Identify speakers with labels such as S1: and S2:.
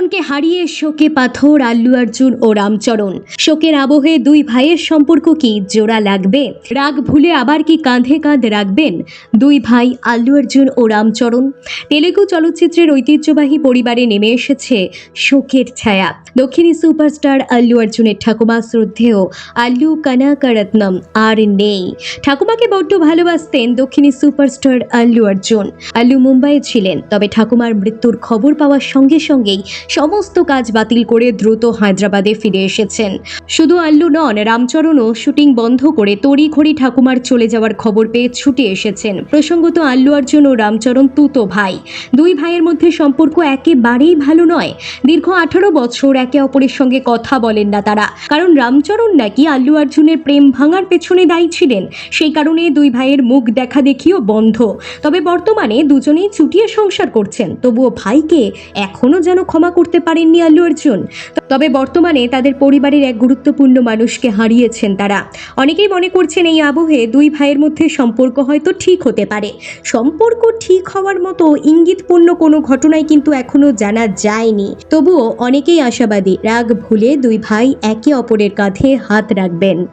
S1: প্রিয়জনকে হারিয়ে শোকে পাথর, আল্লু অর্জুন ও রামচরণ। শোকের আবহে দুই ভাইয়ের সম্পর্ক কি জোড়া লাগবে? রাগ ভুলে আবার কি কাঁধে কাঁধ রাখবেন? দুই ভাই, আল্লু অর্জুন ও রামচরণ। তেলেগু চলচ্চিত্রের ঐতিহ্যবাহী পরিবারে নেমে এসেছে শোকের ছায়া। দক্ষিণী সুপারস্টার আল্লু অর্জুনের ঠাকুমা শ্রদ্ধেয়, আল্লু কানাকারত্নম আর নেই। ঠাকুমাকে বড্ড ভালোবাসতেন দক্ষিণী সুপারস্টার আল্লু অর্জুন। আল্লু মুম্বাইয়ে ছিলেন, তবে ঠাকুমার মৃত্যুর খবর পাওয়ার সঙ্গে সঙ্গেই সমস্ত কাজ বাতিল করে দ্রুত হায়দ্রাবাদে ফিরে এসেছেন। শুধু আল্লু নন, রামচরণও শুটিং বন্ধ করে তড়িঘড়ি ঠাকুমার চলে যাওয়ার খবর পেয়ে ছুটে এসেছেন। প্রসঙ্গত আল্লু অর্জুন ও রামচরণ তুতো ভাই। দুই ভাইয়ের মধ্যে সম্পর্ক একেবারেই ভালো নয়। দীর্ঘ আঠারো বছর একে অপরের সঙ্গে কথা বলেন না তারা। কারণ রামচরণ নাকি আল্লু অর্জুনের প্রেম ভাঙার পেছনে দায়ী ছিলেন। সেই কারণে দুই ভাইয়ের মুখ দেখা দেখিও বন্ধ। তবে বর্তমানে দুজনেই চুটিয়ে সংসার করছেন। তবুও ভাইকে এখনও যেন ক্ষমা করতে পারেননি আল্লু অর্জুন। তবে বর্তমানে তাদের পরিবারের এক গুরুত্বপূর্ণ মানুষকে হারিয়েছেন তারা। অনেকেই মনে করছেন এই আবহে দুই ভাইয়ের মধ্যে সম্পর্ক হয়তো ঠিক হতে পারে। সম্পর্ক ঠিক হওয়ার মতো ইঙ্গিতপূর্ণ কোনো ঘটনাই কিন্তু এখনও জানা যায়নি। তবুও অনেকেই আশাবাদী, রাগ ভুলে দুই ভাই একে অপরের কাঁধে হাত রাখবেন।